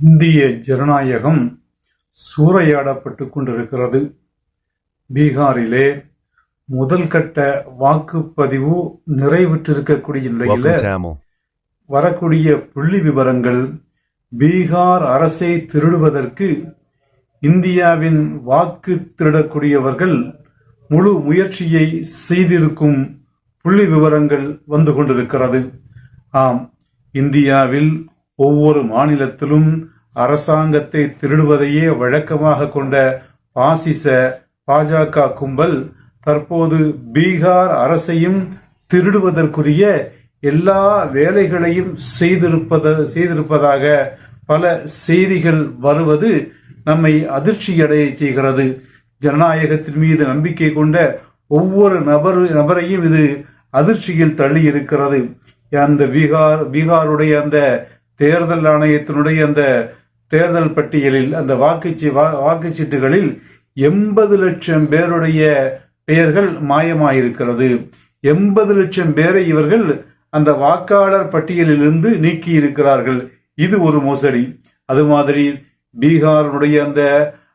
இந்திய ஜனநாயகம் சூறையாடப்பட்டுக் கொண்டிருக்கிறது பீகாரிலே முதல் கட்ட வாக்குப்பதிவு நிறைவுற்றிருக்கக்கூடிய நிலையில. வரக்கூடிய புள்ளி விவரங்கள் பீகார் அரசை திருடுவதற்கு இந்தியாவின் வாக்கு திருடக்கூடியவர்கள் முழு முயற்சியை செய்திருக்கும் புள்ளி விவரங்கள் வந்து கொண்டிருக்கிறது ஆம் இந்தியாவில் ஒவ்வொரு மாநிலத்திலும் அரசாங்கத்தை திருடுவதையே வழக்கமாக கொண்ட பாசிச பாஜக கும்பல் தற்போது பீகார் அரசையும் திருடுவதற்குரிய எல்லா வேலைகளையும் செய்திருப்பத செய்திருப்பதாக பல செய்திகள் வருவது நம்மை அதிர்ச்சியடைய செய்கிறது. ஜனநாயகத்தின் மீது நம்பிக்கை கொண்ட ஒவ்வொரு நபர் நபரையும் இது அதிர்ச்சியில் தள்ளி இருக்கிறது அந்த பீகார் பீகாருடைய அந்த தேர்தல் ஆணையத்தினுடைய அந்த தேர்தல் பட்டியலில் அந்த வாக்குச்சி வா- வாக்குச்சீட்டுகளில் எண்பது லட்சம் பேருடைய பெயர்கள் மாயமாயிருக்கிறது. எண்பது லட்சம் பேரை இவர்கள் அந்த வாக்காளர் பட்டியலிலிருந்து நீக்கி இருக்கிறார்கள் இது ஒரு மோசடி. அது மாதிரி பீகாருடைய அந்த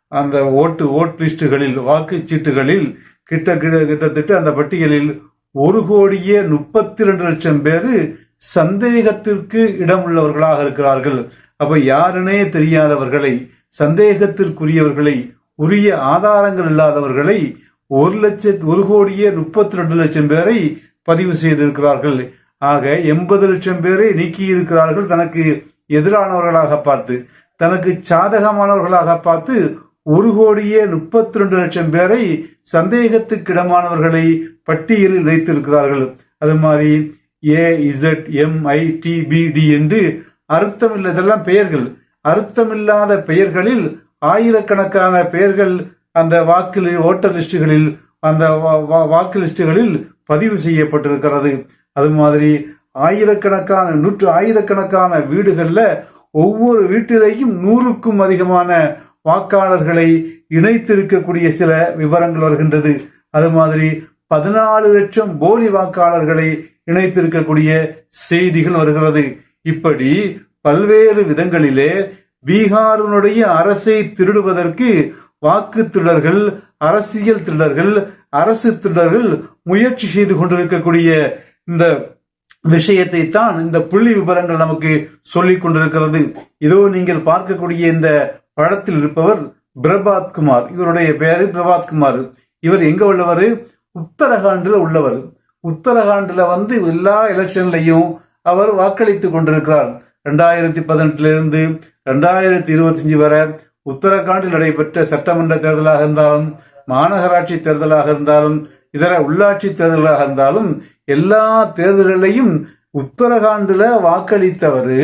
அந்த ஓட்டு ஓட் லிஸ்டுகளில் வாக்குச்சீட்டுகளில் கிட்ட கிட்ட- கிட்டத்தட்ட அந்த பட்டியலில் ஒரு கோடியே முப்பத்தி ரெண்டு லட்சம் பேரு சந்தேகத்திற்கு இடம் உள்ளவர்களாக இருக்கிறார்கள். அப்ப யாருனே தெரியாதவர்களை சந்தேகத்திற்குரியவர்களை உரிய ஆதாரங்கள் இல்லாதவர்களை ஒரு லட்சத்து ஒரு கோடியே முப்பத்தி ரெண்டு லட்சம் பேரை பதிவு செய்திருக்கிறார்கள். ஆக எண்பது லட்சம் பேரை நீக்கி இருக்கிறார்கள் தனக்கு எதிரானவர்களாக பார்த்து. தனக்கு சாதகமானவர்களாக பார்த்து ஒரு கோடியே முப்பத்தி ரெண்டு லட்சம் பேரை சந்தேகத்துக்கிடமானவர்களை பட்டியலில் இணைத்திருக்கிறார்கள் அது மாதிரி A Z M I D என்று அர்த்தமில்லதெல்லாம் பெயர்கள். அர்த்தமில்லாத பெயர்களில் ஆயிரக்கணக்கான பெயர்கள் அந்த வாக்கு ஓட்டர் லிஸ்டுகளில் அந்த வா- வா- வாக்கு லிஸ்டுகளில் பதிவு செய்யப்பட்டிருக்கிறது. அது மாதிரி ஆயிரக்கணக்கான நூற்று ஆயிரக்கணக்கான வீடுகளில் ஒவ்வொரு வீட்டிலேயும் நூறுக்கும் அதிகமான வாக்காளர்களை இணைத்திருக்கக்கூடிய சில விவரங்கள் வருகின்றது. அது மாதிரி பதினாலு லட்சம் போலி வாக்காளர்களை இணைத்திருக்கக்கூடிய செய்திகள் வருகிறது. இப்படி பல்வேறு விதங்களிலே பீகாரினுடைய அரசை திருடுவதற்கு வாக்கு திருடர்கள் அரசியல் திருடர்கள் அரசு திருடர்கள் முயற்சி செய்து கொண்டிருக்கக்கூடிய இந்த விஷயத்தை தான் இந்த புள்ளி விவரங்கள் நமக்கு சொல்லிக் கொண்டிருக்கிறது. இதோ நீங்கள் பார்க்கக்கூடிய இந்த படத்தில் இருப்பவர் பிரபாத் குமார். இவருடைய பெயரு பிரபாத் குமார். இவர் எங்க உள்ளவர்? உத்தரகாண்டில் உள்ளவர். உத்தரகாண்டில் வந்து எல்லா எலெக்ஷன்லையும் அவர் வாக்களித்து கொண்டிருக்கிறார். ரெண்டாயிரத்தி பதினெட்டுலேருந்து ரெண்டாயிரத்தி இருபத்தஞ்சு வரை உத்தரகாண்டில் நடைபெற்ற சட்டமன்ற தேர்தலாக இருந்தாலும் மாநகராட்சி தேர்தலாக இருந்தாலும் இதர உள்ளாட்சி தேர்தலாக இருந்தாலும் எல்லா தேர்தல்களையும் உத்தரகாண்டில் வாக்களித்தவர்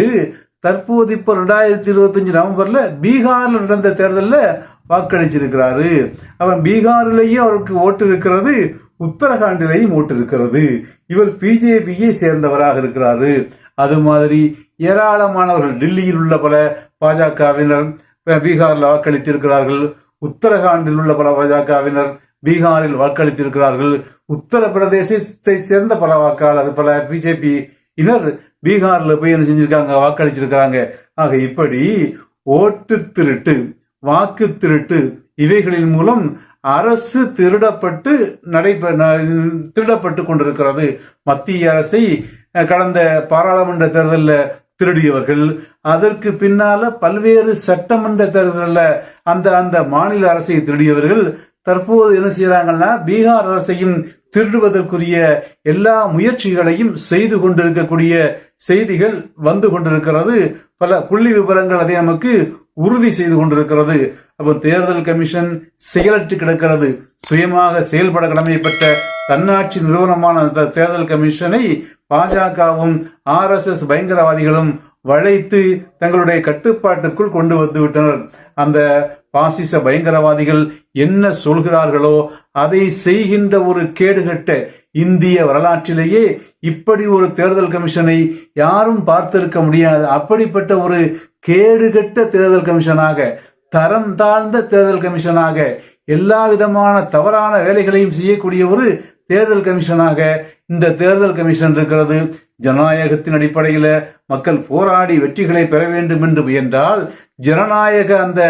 தற்போது இப்போ ரெண்டாயிரத்தி இருபத்தஞ்சு நவம்பரில் பீகாரில் நடந்த தேர்தலில் வாக்களிச்சிருக்கிறாரு. அவன் பீகாரிலேயும் அவருக்கு ஓட்டு இருக்கிறது உத்தரகாண்டிலையும் ஓட்டு இருக்கிறது இவர் பிஜேபியை சேர்ந்தவராக இருக்கிறாரு. அது மாதிரி ஏராளமானவர்கள் டெல்லியில் உள்ள பல பாஜகவினர் பீகாரில் வாக்களித்திருக்கிறார்கள். உத்தரகாண்டில் உள்ள பல பாஜகவினர் பீகாரில் வாக்களித்திருக்கிறார்கள். உத்தரப்பிரதேசத்தை சேர்ந்த பல வாக்காளர் பல பிஜேபி இனர் பீகாரில் போய் என்ன செஞ்சிருக்காங்க? வாக்களிச்சிருக்காங்க ஆக இப்படி ஓட்டு திருட்டு வாக்கு திருட்டு இவைகளின் மூலம் அரசு திருடப்பட்டு நடைபெற திருடப்பட்டு கொண்டிருக்கிறது. மத்திய அரசை கடந்த பாராளுமன்ற தேர்தலில் திருடியவர்கள் அதற்கு பின்னால பல்வேறு சட்டமன்ற தேர்தலில் அந்த அந்த மாநில அரசை திருடியவர்கள் தற்போது என்ன செய்யறாங்கன்னா பீகார் அரசையும் திருடுவதற்குரிய எல்லா முயற்சிகளையும் செய்து கொண்டிருக்கக்கூடிய செய்திகள் வந்து கொண்டிருக்கிறது. பல புள்ளி விவரங்கள் அதை நமக்கு உறுதி செய்து கொண்டிருக்கிறது. அப்போ தேர்தல் கமிஷன் செயலற்று கிடக்கிறது. சுயமாக செயல்பட கடமைப்பட்ட தன்னாட்சி நிறுவனமான அந்த தேர்தல் கமிஷனை பாஜகவும் ஆர் எஸ் எஸ் பயங்கரவாதிகளும் வளைத்து தங்களுடைய கட்டுப்பாட்டுக்குள் கொண்டு வந்து விட்டனர். அந்த பாசிச பயங்கரவாதிகள் என்ன சொல்கிறார்களோ அதை செய்கின்ற ஒரு கேடுகட்ட இந்திய வரலாற்றிலேயே இப்படி ஒரு தேர்தல் கமிஷனை யாரும் பார்த்திருக்க முடியாது. அப்படிப்பட்ட ஒரு கேடுகட்ட தேர்தல் கமிஷனாக தரம் தாழ்ந்த தேர்தல் கமிஷனாக எல்லா விதமான தவறான வேலைகளையும் செய்யக்கூடிய ஒரு தேர்தல் கமிஷனாக இந்த தேர்தல் கமிஷன் இருக்கிறது. ஜனநாயகத்தின் அடிப்படையில மக்கள் போராடி வெற்றிகளை பெற வேண்டும் என்று முயன்றால் ஜனநாயக அந்த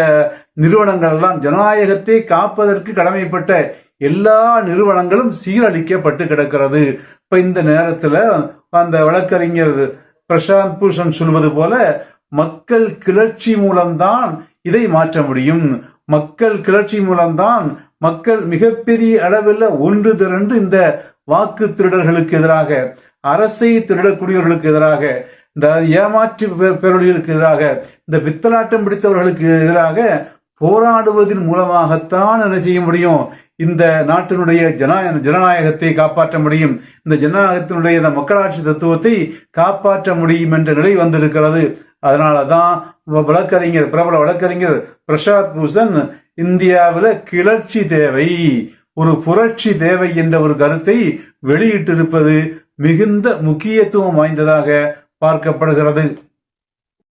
நிறுவனங்கள் எல்லாம் ஜனநாயகத்தை காப்பதற்கு கடமைப்பட்ட எல்லா நிறுவனங்களும் சீரழிக்கப்பட்டு கிடக்கிறது. இப்ப இந்த நேரத்துல அந்த வழக்கறிஞர் பிரசாந்த் பூஷன் சொல்வது போல மக்கள் கிளர்ச்சி மூலம்தான் இதை மாற்ற முடியும். மக்கள் கிளர்ச்சி மூலம்தான் மக்கள் மிகப்பெரிய அளவில் ஒன்று திரண்டு இந்த வாக்கு திருடர்களுக்கு எதிராக அரசை திருடக்கூடியவர்களுக்கு எதிராக இந்த ஏமாற்று பேரொழிகளுக்கு எதிராக இந்த பித்தலாட்டம் பிடித்தவர்களுக்கு எதிராக போராடுவதன் மூலமாகத்தான் என்ன செய்ய முடியும்? இந்த நாட்டினுடைய ஜன ஜனநாயகத்தை காப்பாற்ற முடியும். இந்த ஜனநாயகத்தினுடைய இந்த மக்களாட்சி தத்துவத்தை காப்பாற்ற முடியும் என்ற நிலை வந்திருக்கிறது. அதனாலதான் வ- வழக்கறிஞர் பிரபல வழக்கறிஞர் பிரசாத் பூஷன் இந்தியாவில் கிளர்ச்சி தேவை. ஒரு புரட்சி தேவை என்ற ஒரு கருத்தை வெளியிட்டிருப்பது மிகுந்த முக்கியத்துவம் வாய்ந்ததாக பார்க்கப்படுகிறது.